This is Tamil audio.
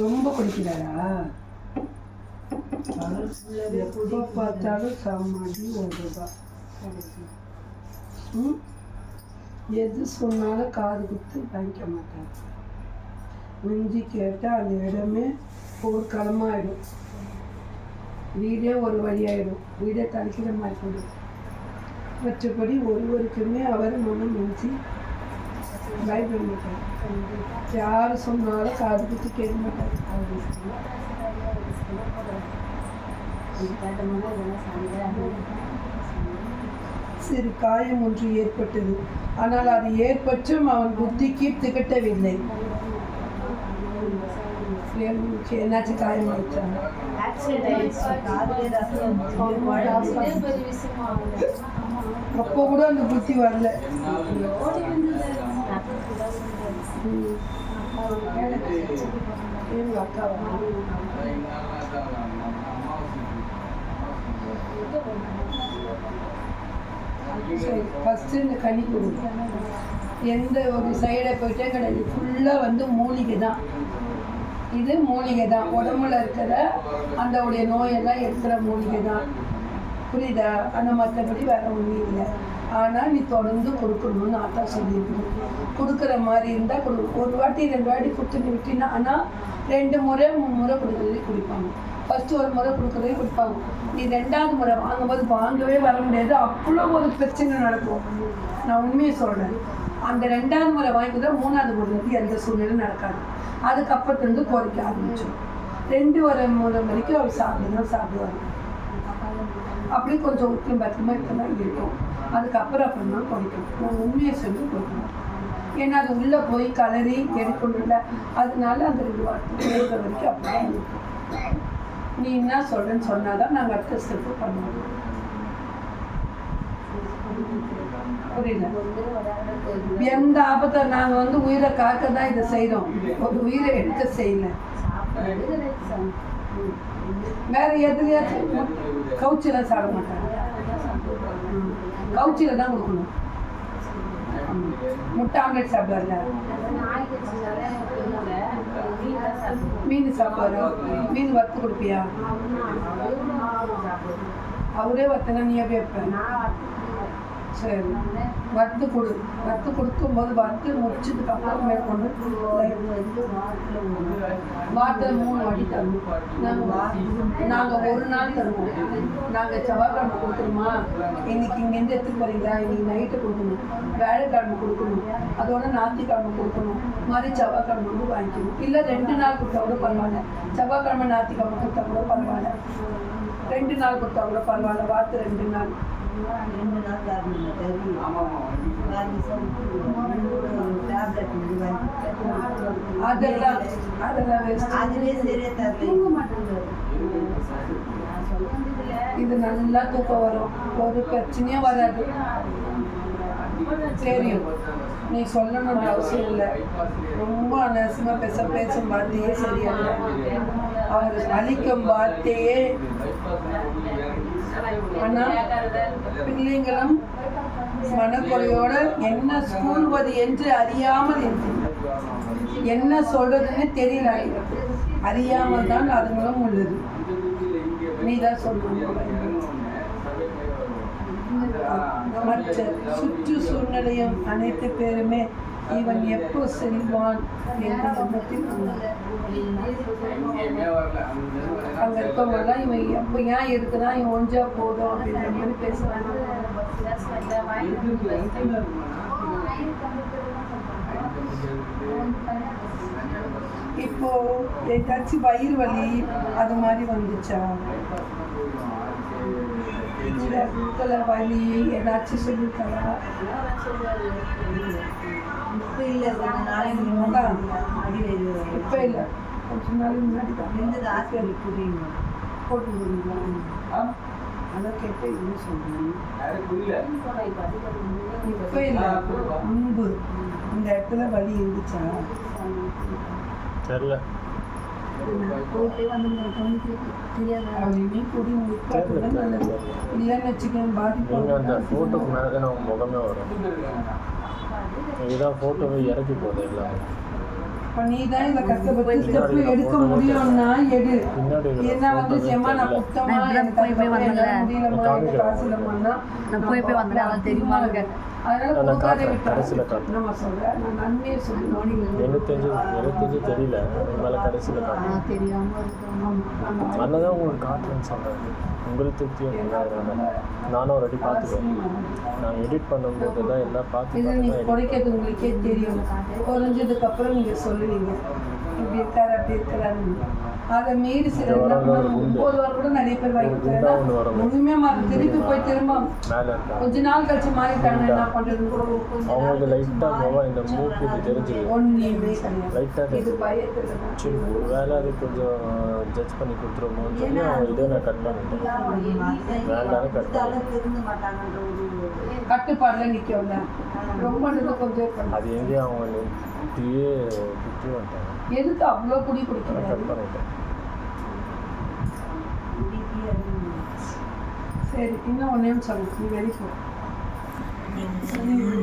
ரொம்ப குடிக்கிறாரா? எப்போ பார்த்தாலும் சமாதி ஒரு ரூபாய் எது சொன்னாலும் காது குத்து வாங்கிக்க மாட்டார். மிஞ்சி கேட்டால் அந்த இடமே போர்க்களமாயிடும். வீடே ஒரு வழியாயிடும். வீடே தலைக்கிற மாதிரி போடும் மற்றபடி ஒருவருக்குமே அவர் மனம் மிஞ்சி பயப்பட யார் சொன்னாலும் காது குத்தி கேட்க மாட்டார் சிறு காயம் ஒன்று ஏற்பட்டது. ஆனால் அது ஏற்பட்டும் அவன் புத்திக்கு திகட்டவில்லை. என்னாச்சு காயம் ஆயிடுச்சாங்க அப்போ கூட அந்த புத்தி வரல. சரி ஃபஸ்ட்டு இந்த கனி எந்த ஒரு சைடை போயிட்டே கிடையாது. ஃபுல்லாக வந்து மூலிகை தான். இது மூலிகை தான். உடம்புல இருக்கிற அந்த உடைய நோயெல்லாம் இருக்கிற மூலிகை தான். புரியுதா? ஆனால் மற்றபடி வேற ஒன்றும் இல்லை. ஆனால் நீ தொடர்ந்து கொடுக்கணும்னு ஆத்தா சொல்லியிருக்கணும் கொடுக்குற மாதிரி இருந்தால் கொடு. ஒரு வாட்டி ரெண்டு வாட்டி கொடுத்துட்டு விட்டினா ஆனால் ரெண்டு முறை மூணு முறை கொடுக்குறதே குடிப்பாங்க. ஃபஸ்ட்டு ஒரு முறை கொடுக்குறதே கொடுப்பாங்க. நீ ரெண்டாவது முறை வாங்கும்போது வாங்கவே வர முடியாது. அவ்வளோ ஒரு பிரச்சனை நடக்கும். நான் உண்மையை சொல்கிறேன் அந்த ரெண்டாவது முறை வாங்கிட்டு மூணாவது முறை வந்து எந்த சூழ்நிலையும் நடக்காது. அதுக்கப்புறத்துலேருந்து குறைக்க ஆரம்பிச்சிடும். ரெண்டு ஒரு முறை வரைக்கும் அவர் சாப்பிடுங்க சாப்பிடுவாங்க. அப்படியே கொஞ்சம் உத்தியம் பத்திரமா இப்பதான் இருக்கும். அதுக்கப்புறம் அப்புறம் தான் குறைக்கும் நான் உண்மையை சொல்லி கொடுக்கணும். ஏன்னா அது உள்ளே போய் கலரி எடுக்கணும்ல. அதனால அந்த ரெண்டு வாரத்துக்கு இருக்கிற வரைக்கும் அப்படியே இருக்கும். நீ என்ன சொல்கிறேன்னு சொன்னால் தான் நாங்கள் அடுத்த ஸ்டெப்பு பண்ணுவோம் புரியல எந்த ஆபத்தை நாங்கள் வந்து உயிரை காக்க தான் இதை செய்கிறோம் ஒரு உயிரை எடுக்க செய்யல. வேற எதுலையாச்சும் கவுச்சில சாப்பிட மாட்டாங்க. கவுச்சில தான் கொடுக்கணும். முட்டை ஆம்லெட் சாப்பிடுவார்ல? மீன் சாப்பாடு. மீன் வறுத்து கொடுப்பியா? அவரே வறுத்தனா நீ எப்படி வைப்ப? சரி. வறுத்து கொடு. வறுத்து கொடுக்கும்போது வறுத்து முடிச்சதுக்கு அப்புறம் மேற்கொண்டு வாரத்தில் மூணு வாட்டி தருவோம். நாங்கள் நாங்கள் ஒரு நாள் தருவோம். நாங்கள் செவ்வாய்க்கிழமை கொடுத்துருமா இன்னைக்கு இங்கேருந்து எடுத்துட்டு போறீங்களா? இன்னைக்கு நைட்டு கொடுக்கணும். வேலைக்கிழமை கொடுக்கணும். அதோட ஞாயிற்றுக்கிழமை கொடுக்கணும். மாதிரி செவ்வாய்க்கிழமை வந்து வாங்கிக்கணும். இல்லை ரெண்டு நாள் கொடுத்தா கூட பரவாயில்ல. செவ்வாய்க்கிழமை ஞாயிற்றுக்கிழமை கொடுத்தா கூட பரவாயில்ல. ரெண்டு நாள் கொடுத்தா கூட பரவாயில்ல. வாரத்து ரெண்டு நாள். அதெல்லாம் அதெல்லாம் waste. இது நல்லா தூக்கம் வரும். ஒரு பிரச்சனையும் வராது. தெரியும். நீ சொல்லணுன்ற அவசியம் இல்லை. ரொம்ப அனவசியமா பேச பேச வார்த்தையே சரியா அவர் அழிக்கும் வார்த்தையே. ஆனா பிள்ளைங்களும் மனக்குறையோட என்ன ஸ்கூல்வது என்று அறியாமல் என்ன சொல்றதுன்னு தெரியல. அறியாமல் தான் அதுங்களும் உள்ளது. நீ தான் சொல்லணும் மற்ற சுற்று சூழ்நிலையும் அனைத்து பேருமே இவன் எப்போ செல்வான் என்ற எண்ணத்தில் உள்ளது. அங்க இருக்கவங்கலாம் இவன் எப்போ ஏன் இருக்கிறான் இவன் ஒஞ்சா போதும் அப்படின்ற மாதிரி பேசுறாங்க. இப்போ ஏதாச்சும் வயிறு வலி அது மாதிரி வந்துச்சா? இடத்துல வலி ஏதாச்சும் சொல்லிருக்கா இப்ப இல்ல நாளைக்கு இப்போ இல்லை. கொஞ்ச நாள் முன்னாடி தான் இருந்தது ஹாஸ்பிட்டல் கூட்டிங்க போட்டு விடுங்களா அதான் கேட்டு இப்போ இல்லை. முன்பு இந்த இடத்துல வலி இருந்துச்சா? வரும். இதுதான் ஃபோட்டோவை இறக்கி போகுது எல்லாமே இப்போ நீ தான் இதை கஷ்டப்பட்டு ஸ்டெப்பு எடுக்க முடியும்னா எடு. என்ன வந்து செம்மா நான் எனக்கு போய் போய் முடியலம்மா எனக்கு காசு நான் போய் போய் வந்தேன், அதான் தெரியுமான்னு கடைசியில எனக்கு தெரிஞ்சு தெரியல. மேலே கடைசியில். அதனால தான் உங்களுக்கு காட்டுறேன்னு சொல்கிறேன் உங்களுக்கு திருப்தியும் நானும் ஒரு வாட்டி பார்த்துக்குவேன் நான் எடிட் பண்ணும்போது தான் எல்லாம் பார்த்து குறைக்கிறது உங்களுக்கே தெரியும். குறைஞ்சதுக்கு அப்புறம் நீங்க சொல்லுவீங்க. இப்படி இருக்காரு அப்படி இருக்கிறாரு அதை மீறி சில. ஒன்பது வாரம் கூட நிறைய பேர் வாங்கிக்கிறாங்க. ஒண்ணுமே மாறி திருப்பி போய் திரும்ப கொஞ்ச நாள் கழிச்சு மாறிட்டாங்க என்ன பண்றதுன்னு கூட அவங்களுக்கு லைட்டாக போவா இந்த மூக்கு இப்படி தெரிஞ்சிடும் ஒண்ணுமே லைட்டாக இது. சரி ஒரு வேளை அது கொஞ்சம் ஜட்ஜ் பண்ணி கொடுத்துருமோன்னு சொல்லி அவங்க இதை நான் கட் பண்ணிட்டேன். வேண்டாம்னு கட் கட்டுப்பாடுல நிக்கல ரொம்ப இது கொஞ்சம் இது பண்ணு. அது எங்கேயும் அவங்க இப்படியே குத்தி வந்துட்டாங்க. எதுக்கு அவ்வளோ குடி நான் குடிக்கிறாரு கட் பண்ணிட்டேன். சரி இன்னும் ஒன்றே சொல்லு நீ வெளியே